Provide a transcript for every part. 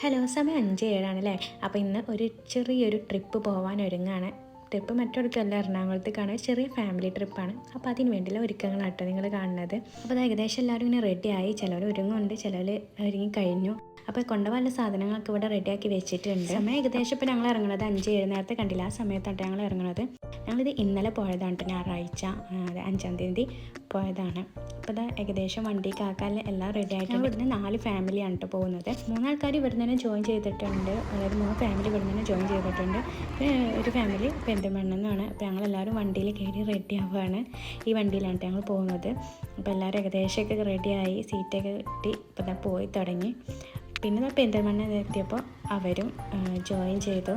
Hello സമയം അഞ്ച് ഏഴാണ് അല്ലേ അപ്പോൾ ഇന്ന് ഒരു ചെറിയൊരു ട്രിപ്പ് പോകാൻ ഒരുങ്ങാണ്. ട്രിപ്പ് മറ്റൊടുക്കല്ല എറണാകുളത്തേക്കാണ്. ചെറിയ ഫാമിലി ട്രിപ്പാണ്. അപ്പോൾ അതിന് വേണ്ടിയുള്ള ഒരുക്കങ്ങളാട്ടോ നിങ്ങൾ കാണുന്നത്. അപ്പോൾ അത് ഏകദേശം എല്ലാവരും ഇങ്ങനെ റെഡിയായി ചിലവർ ഒരുങ്ങുന്നുണ്ട് ചിലവർ ഒരുങ്ങി കഴിഞ്ഞു. അപ്പോൾ കൊണ്ടുപോകാനുള്ള സാധനങ്ങളൊക്കെ ഇവിടെ റെഡിയാക്കി വെച്ചിട്ടുണ്ട്. സമയം ഏകദേശം ഇപ്പോൾ ഞങ്ങൾ ഇറങ്ങുന്നത് അഞ്ച് ഏഴ് നേരത്തെ കണ്ടില്ല. ആ സമയത്താണ് ഞങ്ങൾ ഇറങ്ങുന്നത്. ഞങ്ങളിത് ഇന്നലെ പോയതാണ് ട്ടോ, ഞായറാഴ്ച അഞ്ചാം തീയതി പോയതാണ്. അപ്പോൾ ഇത് ഏകദേശം വണ്ടി കാക്കാൻ എല്ലാം റെഡി ആയിട്ട് ഇവിടുന്ന് നാല് ഫാമിലിയാണ് കേട്ടോ പോകുന്നത്. മൂന്നാൾക്കാർ ഇവിടുന്ന് തന്നെ ജോയിൻ ചെയ്തിട്ടുണ്ട്. അതായത് മൂന്ന് ഫാമിലി ഇവിടുന്ന് തന്നെ ജോയിൻ ചെയ്തിട്ടുണ്ട്. പിന്നെ ഒരു ഫാമിലി പെരിന്തൽമണ്ണെന്നാണ്. അപ്പോൾ ഞങ്ങളെല്ലാവരും വണ്ടിയിൽ കയറി റെഡി ആവുകയാണ്. ഈ വണ്ടിയിലാണ് ഞങ്ങൾ പോകുന്നത്. അപ്പോൾ എല്ലാവരും ഏകദേശമൊക്കെ റെഡിയായി സീറ്റൊക്കെ കിട്ടി. ഇപ്പോൾ പോയി തുടങ്ങി. പിന്നെ നമ്മൾ പെരിന്തൽമണ്ണ എത്തിയപ്പോൾ അവരും ജോയിൻ ചെയ്തു.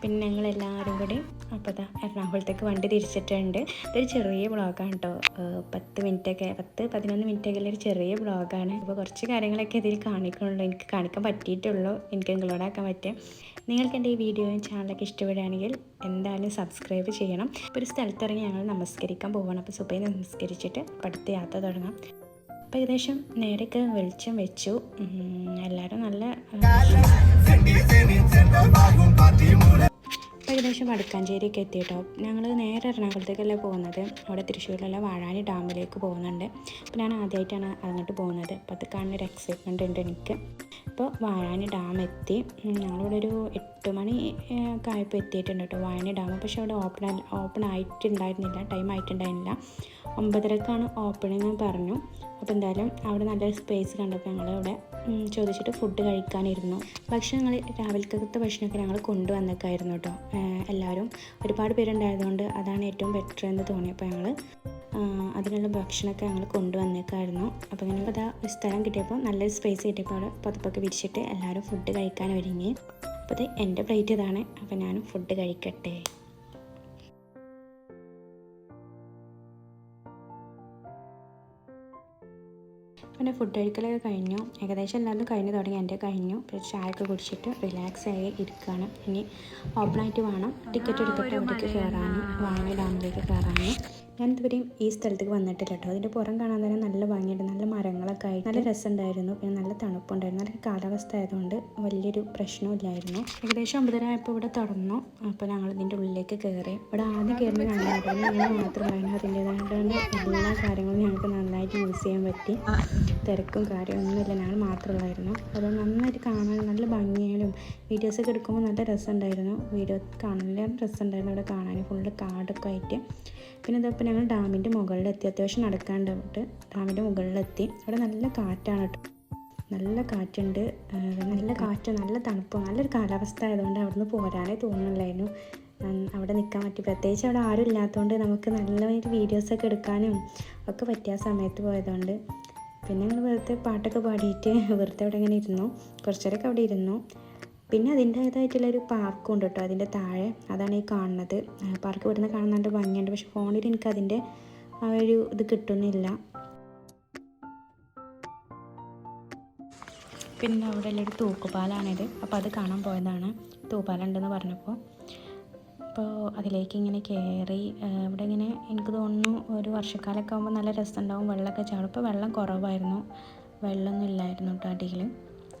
പിന്നെ ഞങ്ങൾ എല്ലാവരും കൂടി അപ്പോൾ ദാ എറണാകുളത്തേക്ക് വണ്ടി തിരിച്ചിട്ടുണ്ട്. ഇതൊരു ചെറിയ ബ്ലോഗാണ് കേട്ടോ. പത്ത് മിനിറ്റൊക്കെ പത്ത് പതിനൊന്ന് മിനിറ്റൊക്കെ ഒരു ചെറിയ ബ്ലോഗാണ് അപ്പോൾ കുറച്ച് കാര്യങ്ങളൊക്കെ ഇതിൽ കാണിക്കണുള്ളൂ എനിക്ക് കാണിക്കാൻ പറ്റിയിട്ടുള്ളൂ. എനിക്ക് ഇൻക്ലൂഡാക്കാൻ പറ്റും നിങ്ങൾക്ക് എന്റെ ഈ വീഡിയോയും ചാനലൊക്കെ ഇഷ്ടപ്പെടുകയാണെങ്കിൽ എന്തായാലും സബ്സ്ക്രൈബ് ചെയ്യണം. ഇപ്പോൾ ഒരു സ്ഥലത്തിറങ്ങി ഞങ്ങൾ നമസ്കരിക്കാൻ പോവുകയാണ് അപ്പോൾ സുബൈ നമസ്കരിച്ചിട്ട് അടുത്ത യാത്ര തുടങ്ങാം. അപ്പോൾ ഏകദേശം നേരൊക്കെ വെളിച്ചം വെച്ചു. എല്ലാവരും നല്ല ഏകദേശം വടക്കാഞ്ചേരിയൊക്കെ എത്തി കേട്ടോ ഞങ്ങൾ നേരെ എറണാകുളത്തേക്കല്ല പോകുന്നത്. അവിടെ തൃശ്ശൂരിലുള്ള വാഴാനി ഡാമിലേക്ക് പോകുന്നുണ്ട്. അപ്പോൾ ഞാൻ ആദ്യമായിട്ടാണ് അങ്ങോട്ട് പോകുന്നത്. അപ്പോൾ അത് കാണുന്ന ഒരു എക്സൈറ്റ്മെന്റ് ഉണ്ട് എനിക്ക്. അപ്പോൾ വാഴാനി ഡാം എത്തി. ഞങ്ങളിവിടെ ഒരു എട്ട് മണി ഒക്കെ ആയപ്പോൾ എത്തിയിട്ടുണ്ട് കേട്ടോ വാഴാനി ഡാം. പക്ഷേ അവിടെ ഓപ്പൺ ഓപ്പൺ ആയിട്ടുണ്ടായിരുന്നില്ല ടൈം ആയിട്ടുണ്ടായിരുന്നില്ല. ഒമ്പതരക്കാണ് ഓപ്പണിങ് പറഞ്ഞു. അപ്പോൾ എന്തായാലും അവിടെ നല്ലൊരു സ്പേസ് കണ്ടപ്പോൾ ഞങ്ങളിവിടെ ചോദിച്ചിട്ട് ഫുഡ് കഴിക്കാനിരുന്നു. ഭക്ഷണം ഞങ്ങൾ രാവിലത്തെ ഭക്ഷണമൊക്കെ ഞങ്ങൾ കൊണ്ടുവന്നേക്കായിരുന്നു കേട്ടോ. എല്ലാവരും ഒരുപാട് പേരുണ്ടായതുകൊണ്ട് അതാണ് ഏറ്റവും ബെറ്റർ എന്ന് തോന്നിയപ്പോൾ ഞങ്ങൾ അതിനുള്ള ഭക്ഷണമൊക്കെ ഞങ്ങൾ കൊണ്ടുവന്നേക്കായിരുന്നു. അപ്പോൾ ഞങ്ങൾ അത് ഒരു സ്ഥലം കിട്ടിയപ്പോൾ നല്ലൊരു സ്പേസ് കിട്ടിയപ്പോൾ അവിടെ പുതപ്പൊക്കെ വിരിച്ചിട്ട് എല്ലാവരും ഫുഡ് കഴിക്കാൻ ഒരുങ്ങി. അപ്പോൾ അത് എന്റെ പ്ലേറ്റ് ഇതാണ്. അപ്പോൾ ഞാനും ഫുഡ് കഴിക്കട്ടെ. പിന്നെ ഫുഡ് കഴിക്കലൊക്കെ കഴിഞ്ഞു. ഏകദേശം എല്ലാവരും കഴിഞ്ഞു തുടങ്ങി. എന്റെ കഴിഞ്ഞു. പിന്നെ ചായ ഒക്കെ കുടിച്ചിട്ട് റിലാക്സ് ആയി ഇരിക്കുകയാണ് ഇനി ഓപ്പണായിട്ട് വേണം. ടിക്കറ്റ് എടുത്തിട്ട് അവിടേക്ക് കയറാനും വാങ്ങി ഡാമിലേക്ക് കയറാനും ഞാൻ ഇതുവരെയും ഈ സ്ഥലത്തേക്ക് വന്നിട്ടില്ല കേട്ടോ. അതിന്റെ പുറം കാണാൻ തന്നെ നല്ല ഭംഗിയുണ്ട്. നല്ല മരങ്ങളൊക്കെ ആയിട്ട് നല്ല രസമുണ്ടായിരുന്നു. പിന്നെ നല്ല തണുപ്പുണ്ടായിരുന്നു. നല്ല കാലാവസ്ഥ ആയതുകൊണ്ട് വലിയൊരു പ്രശ്നമില്ലായിരുന്നു ഏകദേശം ഒമ്പതര ആയപ്പോൾ ഇവിടെ തുറന്നു. അപ്പോൾ ഞങ്ങൾ ഇതിന്റെ ഉള്ളിലേക്ക് കയറി. ഇവിടെ ആദ്യം കയറുന്ന കണ്ടായിരുന്നു ഞങ്ങൾ മാത്രമായിരുന്നു അതിന്റേതായിട്ടുള്ള എല്ലാ കാര്യങ്ങളും ഞങ്ങൾക്ക് നന്നായിട്ട് യൂസ് ചെയ്യാൻ പറ്റി. തിരക്കും കാര്യമൊന്നുമില്ല ഞങ്ങൾ മാത്രമുള്ളായിരുന്നു. അത് നന്നായിട്ട് കാണാൻ നല്ല ഭംഗിയായാലും വീഡിയോസൊക്കെ എടുക്കുമ്പോൾ നല്ല രസമുണ്ടായിരുന്നു. വീഡിയോ കാണാൻ രസമുണ്ടായിരുന്നു. അവിടെ കാണാൻ ഫുള്ള് കാർഡൊക്കെ ആയിട്ട്. പിന്നെ ഇതപ്പോൾ ഞങ്ങൾ ഡാമിന്റെ മുകളിലെത്തി. അത്യാവശ്യം നടക്കാണ്ട് ഡാമിന്റെ മുകളിലെത്തി. അവിടെ നല്ല കാറ്റാണ് കേട്ടോ. നല്ല കാറ്റുണ്ട്. നല്ല കാറ്റ് നല്ല തണുപ്പ് നല്ലൊരു കാലാവസ്ഥ ആയതുകൊണ്ട് അവിടുന്ന് പോരാനേ തോന്നുന്നില്ലായിരുന്നു അവിടെ നിൽക്കാൻ പറ്റി. പ്രത്യേകിച്ച് അവിടെ ആരും ഇല്ലാത്തതുകൊണ്ട് നമുക്ക് നല്ലതായിട്ട് വീഡിയോസൊക്കെ എടുക്കാനും ഒക്കെ പറ്റിയ സമയത്ത് പോയതുകൊണ്ട്. പിന്നെ ഞങ്ങൾ വെറുതെ പാട്ടൊക്കെ പാടിയിട്ട് വെറുതെ അവിടെ ഇങ്ങനെ ഇരുന്നു. കുറച്ചേരൊക്കെ അവിടെ ഇരുന്നു. പിന്നെ അതിന്റേതായിട്ടുള്ളൊരു പാർക്കും ഉണ്ട് കേട്ടോ അതിന്റെ താഴെ. അതാണ് ഈ കാണുന്നത്. പാർക്ക് ഇവിടുന്ന് കാണാൻ നല്ല ഭംഗിയുണ്ട്. പക്ഷെ ഫോണിൽ എനിക്ക് അതിന്റെ ആ ഒരു ഇത് കിട്ടുന്നില്ല. പിന്നെ അവിടെ ഉള്ളൊരു തൂക്കുപാലാണിത്. അപ്പോൾ അത് കാണാൻ പോയതാണ്. തൂപ്പാലുണ്ടെന്ന് പറഞ്ഞപ്പോൾ. അപ്പോൾ അതിലേക്ക് ഇങ്ങനെ കയറി ഇവിടെ ഇങ്ങനെ എനിക്ക് തോന്നുന്നു ഒരു വർഷക്കാലമൊക്കെ ആകുമ്പോൾ നല്ല രസമുണ്ടാവും. വെള്ളമൊക്കെ ചാടും. ഇപ്പോൾ വെള്ളം കുറവായിരുന്നു. വെള്ളമൊന്നും ഇല്ലായിരുന്നു കേട്ടോ അടിയിൽ.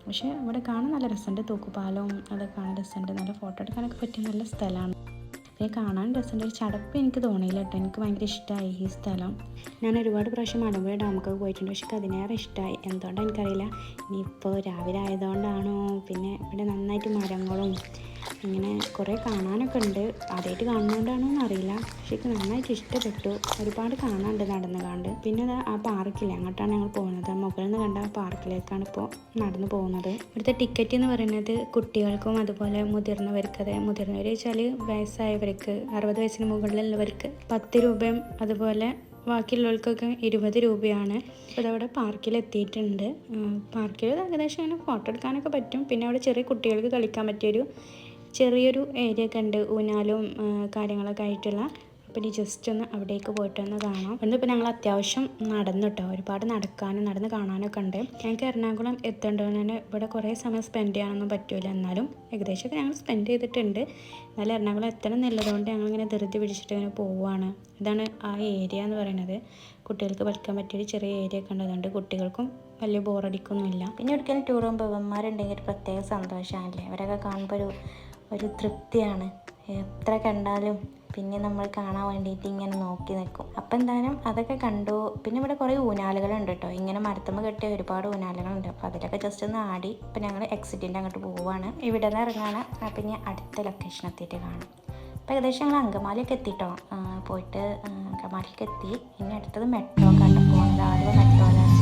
പക്ഷേ അവിടെ കാണാൻ നല്ല രസമുണ്ട്. തൂക്കുപാലവും അതൊക്കെ കാണാൻ രസമുണ്ട്. നല്ല ഫോട്ടോ എടുക്കാനൊക്കെ പറ്റിയ നല്ല സ്ഥലമാണ്. പിന്നെ കാണാൻ രസമുണ്ട്. ഒരു ചടപ്പ് എനിക്ക് തോന്നിയില്ല കേട്ടോ. എനിക്ക് ഭയങ്കര ഇഷ്ടമായി ഈ സ്ഥലം. ഞാൻ ഒരുപാട് പ്രാവശ്യം മലമ്പുഴ ഡാമൊക്കെ പോയിട്ടുണ്ട്. പക്ഷെ അതിനേറെ ഇഷ്ടമായി എന്തുകൊണ്ടാണ് എനിക്കറിയില്ല. ഇനിയിപ്പോൾ രാവിലെ ആയതുകൊണ്ടാണോ? പിന്നെ ഇവിടെ നന്നായിട്ട് മരങ്ങളും അങ്ങനെ കുറേ കാണാനൊക്കെ ഉണ്ട്. ആദ്യമായിട്ട് കാണുന്നതുകൊണ്ടാണോ എന്നറിയില്ല പക്ഷെ നന്നായിട്ട് ഇഷ്ടപ്പെട്ടു. ഒരുപാട് കാണാനുണ്ട് നടന്ന് കണ്ട്. പിന്നെ ആ പാർക്കില്ല അങ്ങോട്ടാണ് ഞങ്ങൾ പോകുന്നത്. മുകളിൽ നിന്ന് കണ്ട ആ പാർക്കിലേക്കാണ് ഇപ്പോൾ നടന്നു പോകുന്നത്. ഇവിടുത്തെ ടിക്കറ്റ് എന്ന് പറയുന്നത് കുട്ടികൾക്കും അതുപോലെ മുതിർന്നവർക്ക് അതെ മുതിർന്നവർ വെച്ചാൽ വയസ്സായവർക്ക് അറുപത് വയസ്സിന് മുകളിലുള്ളവർക്ക് പത്ത് രൂപയും അതുപോലെ ബാക്കിയുള്ളവർക്കൊക്കെ ഇരുപത് രൂപയാണ്. അപ്പോൾ അതവിടെ പാർക്കിൽ എത്തിയിട്ടുണ്ട് പാർക്കിൽ ഏകദേശം അങ്ങനെ ഫോട്ടോ എടുക്കാനൊക്കെ പറ്റും. പിന്നെ അവിടെ ചെറിയ കുട്ടികൾക്ക് കളിക്കാൻ പറ്റിയൊരു ചെറിയൊരു ഏരിയ ഒക്കെ ഊനാലും കാര്യങ്ങളൊക്കെ ആയിട്ടുള്ള. അപ്പോൾ ഇനി ജസ്റ്റ് ഒന്ന് അവിടേക്ക് പോയിട്ട് ഒന്ന് കാണാം. എന്നിപ്പോൾ ഞങ്ങൾ അത്യാവശ്യം നടന്നു കേട്ടോ ഒരുപാട് നടക്കാനും നടന്ന് കാണാനൊക്കെ ഉണ്ട്. ഞങ്ങൾക്ക് എറണാകുളം എത്തേണ്ടതിന് ഇവിടെ കുറേ സമയം സ്പെൻഡ് ചെയ്യാനൊന്നും പറ്റില്ല എന്നാലും ഏകദേശമൊക്കെ ഞങ്ങൾ സ്പെൻഡ് ചെയ്തിട്ടുണ്ട്. എന്നാലും എറണാകുളം എത്തണം എന്നുള്ളതുകൊണ്ട് ഞങ്ങളിങ്ങനെ ധൃതി പിടിച്ചിട്ട് ഇങ്ങനെ പോവുകയാണ് ഇതാണ് ആ ഏരിയ എന്ന് പറയുന്നത് കുട്ടികൾക്ക് കളിക്കാൻ പറ്റിയൊരു ചെറിയ ഏരിയ ഒക്കെ കുട്ടികൾക്കും വലിയ ബോറടിക്കൊന്നുമില്ല പിന്നെ ഒരിക്കലും ടൂർ പോകുമ്പോൾ ഒരു പ്രത്യേക സന്തോഷമാണല്ലേ അവരൊക്കെ കാണുമ്പോൾ ഒരു ഒരു തൃപ്തിയാണ്. എത്ര കണ്ടാലും പിന്നെ നമ്മൾ കാണാൻ വേണ്ടിയിട്ട് ഇങ്ങനെ നോക്കി നിൽക്കും. അപ്പം എന്തായാലും അതൊക്കെ കണ്ടു. പിന്നെ ഇവിടെ കുറേ ഊനാലുകളുണ്ട് കേട്ടോ. ഇങ്ങനെ മരത്തമ്മ കെട്ടിയ ഒരുപാട് ഊനാലുകളുണ്ട് അപ്പോൾ അതിലൊക്കെ ജസ്റ്റ് ഒന്ന് ആടി. ഇപ്പം ഞങ്ങൾ എക്സിറ്റിന്റെ അങ്ങോട്ട് പോവുകയാണ് ഇവിടെ നിന്ന് ഇറങ്ങാണ്. അപ്പം ഇനി അടുത്ത ലൊക്കേഷൻ എത്തിയിട്ട് കാണാം. അപ്പോൾ ഏകദേശം ഞങ്ങൾ അങ്കമാലിയൊക്കെ എത്തിയിട്ടോ പോയിട്ട് അങ്കമാലിക്ക് എത്തി. ഇനി അടുത്തത് മെട്രോ കണ്ടു പോകുന്നത് മെട്രോ മെട്രോയിലാണ്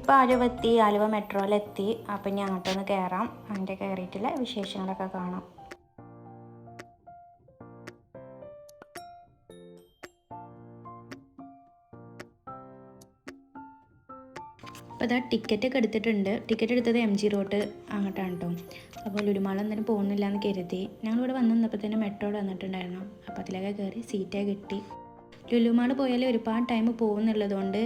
ഇപ്പോൾ ആലുവ എത്തി ആലുവ മെട്രോയിലെത്തി. അപ്പം ഇനി അങ്ങോട്ടൊന്ന് കയറാം അതിന്റെ കയറിയിട്ടുള്ള വിശേഷങ്ങളൊക്കെ കാണാം. അപ്പോൾ ഇതാ ടിക്കറ്റൊക്കെ എടുത്തിട്ടുണ്ട്. ടിക്കറ്റ് എടുത്തത് എം ജി റോഡ് അങ്ങോട്ടാണ് കേട്ടോ അപ്പോൾ ലുരുമാളം ഒന്നിനും പോകുന്നില്ല എന്ന് കരുതി. ഞങ്ങളിവിടെ വന്നപ്പോൾ തന്നെ മെട്രോ വന്നിട്ടുണ്ടായിരുന്നു. അപ്പോൾ അതിലൊക്കെ കയറി സീറ്റേ കിട്ടി. ലുലുമാൾ പോയാൽ ഒരുപാട് ടൈം പോകുന്നുള്ളതുകൊണ്ട്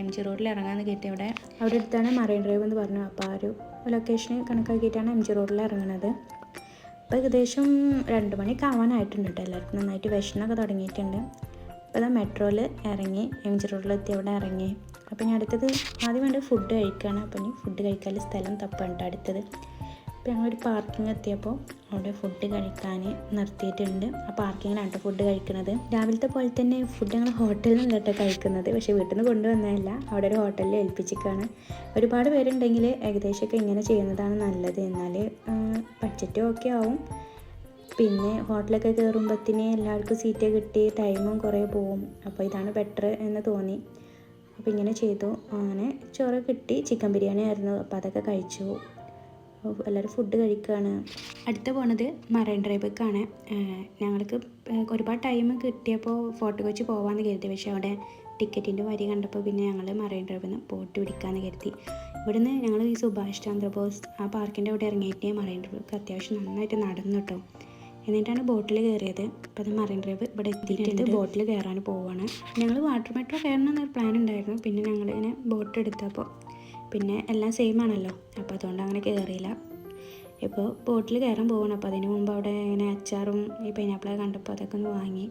എം ജി റോഡിൽ ഇറങ്ങാമെന്ന് കേട്ടി അവിടെ അവിടെ അടുത്താണ് മറൈൻ ഡ്രൈവ് എന്ന് പറഞ്ഞു അപ്പോൾ ആ ഒരു ലൊക്കേഷൻ കണക്കാക്കിയിട്ടാണ് എം ജി റോഡിൽ ഇറങ്ങുന്നത് അപ്പോൾ ഏകദേശം രണ്ട് മണിക്ക് ആവാനായിട്ടുണ്ട് കേട്ടോ എല്ലാവർക്കും നന്നായിട്ട് വിഷമൊക്കെ തുടങ്ങിയിട്ടുണ്ട്. അപ്പോൾ ഇതാ മെട്രോയിൽ ഇറങ്ങി എം ജി റോഡിലെത്തി അവിടെ ഇറങ്ങി. അപ്പോൾ ഞാൻ അടുത്തത് ആദ്യം വേണ്ട ഫുഡ് കഴിക്കുകയാണ് അപ്പോൾ ഇനി ഫുഡ് കഴിക്കാൻ സ്ഥലം തപ്പുണ്ട് അടുത്തത്. അപ്പോൾ ഒരു പാർക്കിംഗ് എത്തിയപ്പോൾ അവിടെ ഫുഡ് കഴിക്കാൻ നിർത്തിയിട്ടുണ്ട്. ആ പാർക്കിങ്ങിലാണ് ഫുഡ് കഴിക്കുന്നത്. രാവിലത്തെ പോലെ തന്നെ ഫുഡ് ഞങ്ങൾ ഹോട്ടലിൽ കേട്ടോ കഴിക്കുന്നത്. പക്ഷേ വീട്ടിൽ നിന്ന് കൊണ്ടുവന്നതല്ല. അവിടെ ഒരു ഹോട്ടലിൽ ഏൽപ്പിച്ചിക്കാണ്. ഒരുപാട് പേരുണ്ടെങ്കിൽ ഏകദേശമൊക്കെ ഇങ്ങനെ ചെയ്യുന്നതാണ് നല്ലത്. എന്നാൽ ബഡ്ജറ്റും ഒക്കെ ആവും. പിന്നെ ഹോട്ടലൊക്കെ കയറുമ്പത്തിന് എല്ലാവർക്കും സീറ്റ് കിട്ടി ടൈമും കുറേ പോവും. അപ്പോൾ ഇതാണ് ബെറ്റർ എന്ന് തോന്നി. അപ്പോൾ ഇങ്ങനെ ചെയ്തു. അങ്ങനെ ചോറ് കിട്ടി. ചിക്കൻ ബിരിയാണി ആയിരുന്നു. അപ്പോൾ അതൊക്കെ കഴിച്ചു. എല്ലാവരും ഫുഡ് കഴിക്കുകയാണ് അടുത്ത പോണത് മറൈൻ ഡ്രൈവേക്കാണ്. ഞങ്ങൾക്ക് ഒരുപാട് ടൈം കിട്ടിയപ്പോൾ ഫോട്ടോ വെച്ച് പോകാമെന്ന് കരുതി. പക്ഷേ അവിടെ ടിക്കറ്റിന്റെ വരി കണ്ടപ്പോൾ പിന്നെ ഞങ്ങൾ മറൈൻ ഡ്രൈവിൽ നിന്ന് ബോട്ട് പിടിക്കാമെന്ന് കരുതി. ഇവിടുന്ന് ഞങ്ങൾ ഈ സുഭാഷ് ചന്ദ്രബോസ് ആ പാർക്കിന്റെ അവിടെ ഇറങ്ങിയിട്ട് മറൈൻ ഡ്രൈവ് അത്യാവശ്യം നന്നായിട്ട് നടന്നു കേട്ടോ എന്നിട്ടാണ് ബോട്ടിൽ കയറിയത് അപ്പോൾ അത് മറൈൻ ഡ്രൈവ് ഇവിടെ എത്തിയിട്ടുണ്ട്. ബോട്ടിൽ കയറാൻ പോവുകയാണ് ഞങ്ങൾ വാട്ടർ മെട്രോ കയറണം എന്നൊരു പ്ലാൻ ഉണ്ടായിരുന്നു. പിന്നെ ഞങ്ങൾ ഇങ്ങനെ ബോട്ട് എടുത്തപ്പോൾ പിന്നെ എല്ലാം സെയിം ആണല്ലോ. അപ്പോൾ അതുകൊണ്ട് അങ്ങനെ കയറിയില്ല ഇപ്പോൾ ബോട്ടിൽ കയറാൻ പോകണം അപ്പോൾ അതിന് മുമ്പ് അവിടെ ഇങ്ങനെ അച്ചാറും ഈ പൈനാപ്പിളൊക്കെ കണ്ടപ്പോൾ അതൊക്കെ ഒന്ന് വാങ്ങി.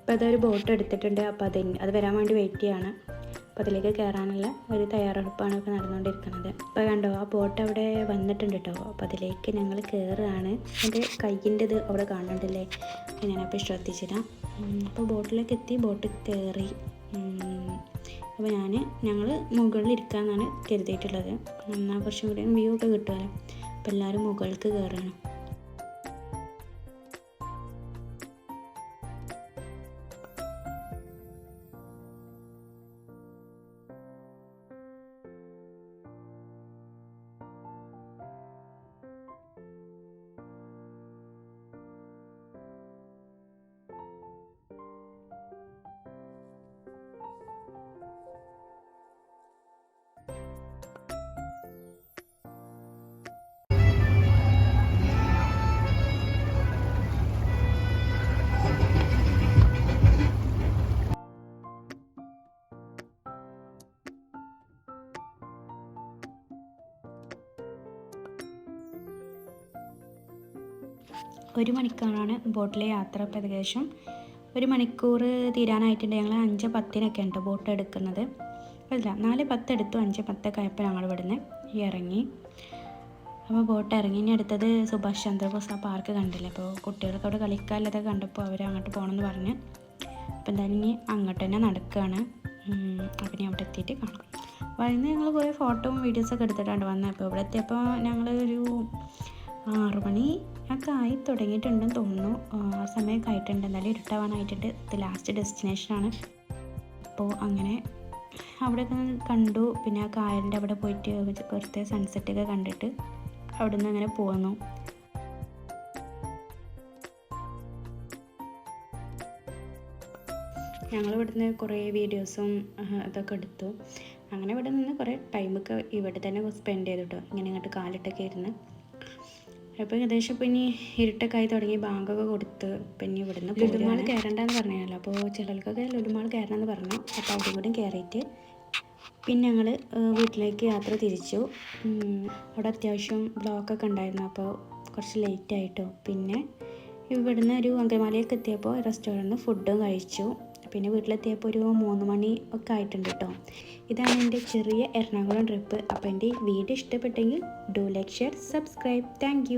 അപ്പോൾ അതൊരു ബോട്ട് എടുത്തിട്ടുണ്ട്. അപ്പോൾ അതിന് അത് വരാൻ വേണ്ടി വെയിറ്റ് ചെയ്യാണ്. അപ്പോൾ അതിലേക്ക് കയറാനുള്ള ഒരു തയ്യാറെടുപ്പാണ് ഇപ്പോൾ നടന്നുകൊണ്ടിരിക്കുന്നത് അപ്പോൾ കണ്ടോ ആ ബോട്ട് അവിടെ വന്നിട്ടുണ്ട് കേട്ടോ അപ്പോൾ അതിലേക്ക് ഞങ്ങൾ കയറുകയാണ് എന്റെ കയ്യിന്റെ ഇത് അവിടെ കാണുന്നുണ്ടല്ലേ? ഞാനപ്പോൾ ശ്രദ്ധിച്ചില്ല അപ്പോൾ ബോട്ടിലേക്ക് എത്തി ബോട്ട് കയറി. അപ്പോൾ ഞാൻ ഞങ്ങൾ മുകളിൽ ഇരിക്കാമെന്നാണ് കരുതിയിട്ടുള്ളത്. എന്നാൽ കുറച്ചും കൂടി വ്യൂ ഒക്കെ കിട്ടുമല്ലോ അപ്പോൾ എല്ലാവരും മുകൾക്ക് കയറുകയാണ് ഒരു മണിക്കൂറാണ് ബോട്ടിലെ യാത്ര അപ്പോൾ ഏകദേശം. ഒരു മണിക്കൂർ തീരാനായിട്ടുണ്ട്. ഞങ്ങൾ അഞ്ച് പത്തിനൊക്കെ ഉണ്ട് ബോട്ട് എടുക്കുന്നത്. അല്ല നാല് പത്ത് എടുത്തു. അഞ്ച് പത്തൊക്കെ ആയപ്പോൾ ഞങ്ങൾ ഇവിടുന്ന് ഇറങ്ങി. അപ്പോൾ ബോട്ട് ഇറങ്ങി. ഇനി അടുത്തത് സുഭാഷ് ചന്ദ്രബോസ് ആ പാർക്ക് കണ്ടില്ലേ? അപ്പോൾ കുട്ടികൾക്ക് അവിടെ കളിക്കാനുള്ളതൊക്കെ കണ്ടപ്പോൾ അവർ അങ്ങോട്ട് പോകണമെന്ന് പറഞ്ഞ്. അപ്പോൾ എന്തായാലും ഇനി അങ്ങോട്ട് തന്നെ നടക്കുകയാണ് അപ്പം അപ്പോൾ ഇനി അവിടെ എത്തിയിട്ട് കാണാം. അതിന് ഞങ്ങൾ കുറേ ഫോട്ടോയും വീഡിയോസൊക്കെ എടുത്തിട്ടാണ് വന്നത്. അപ്പോൾ ഇവിടെ എത്തിയപ്പോൾ ഞങ്ങൾ ഒരു ആറു മണി ഒക്കെ ആയി തുടങ്ങിയിട്ടുണ്ടെന്ന് തോന്നുന്നു. ആ സമയമൊക്കെ ആയിട്ടുണ്ട്. എന്നാലും ഇരുട്ടാവാനായിട്ടുണ്ട്. ഇത് ലാസ്റ്റ് ഡെസ്റ്റിനേഷനാണ് അപ്പോൾ അങ്ങനെ അവിടെയൊക്കെ കണ്ടു. പിന്നെ ആ കായലിന്റെ അവിടെ പോയിട്ട് വെറുതെ സൺസെറ്റൊക്കെ കണ്ടിട്ട് അവിടെ നിന്ന് അങ്ങനെ പോന്നു. ഞങ്ങൾ ഇവിടുന്ന് കുറേ വീഡിയോസും അതൊക്കെ എടുത്തു. അങ്ങനെ ഇവിടെ നിന്ന് കുറേ ടൈമൊക്കെ ഇവിടെ തന്നെ സ്പെൻഡ് ചെയ്തിട്ടോ ഇങ്ങനെ ഇങ്ങോട്ട് കാലിട്ടൊക്കെ ഇരുന്ന്. അപ്പോൾ ഏകദേശം ഇപ്പോൾ ഇനി ഇരുട്ടൊക്കെ ആയി തുടങ്ങി ബാങ്കൊക്കെ കൊടുത്ത് പിന്നെ ഇവിടുന്ന് ലുലുമാൾ കയറണ്ടെന്ന് പറഞ്ഞല്ലോ അപ്പോൾ ചിലർക്കൊക്കെ ലുലുമാൾ കയറണമെന്ന് പറഞ്ഞു. അപ്പോൾ അവിടെ കൂടി കയറിയിട്ട് പിന്നെ ഞങ്ങൾ വീട്ടിലേക്ക് യാത്ര തിരിച്ചു. അവിടെ അത്യാവശ്യം ബ്ലോക്കൊക്കെ ഉണ്ടായിരുന്നു. അപ്പോൾ കുറച്ച് ലേറ്റ് ആയിട്ടോ. പിന്നെ ഇവിടുന്ന് ഒരു അങ്കമാലിയൊക്കെ എത്തിയപ്പോൾ റെസ്റ്റോറന്റിൽ ഫുഡും കഴിച്ചു. പിന്നെ വീട്ടിലെത്തിയപ്പോൾ ഒരു മൂന്ന് മണി ഒക്കെ ആയിട്ടുണ്ട് കേട്ടോ ഇതാണ് എന്റെ ചെറിയ എറണാകുളം ട്രിപ്പ് അപ്പോൾ എന്റെ വീഡിയോ ഇഷ്ടപ്പെട്ടെങ്കിൽ do like share subscribe thank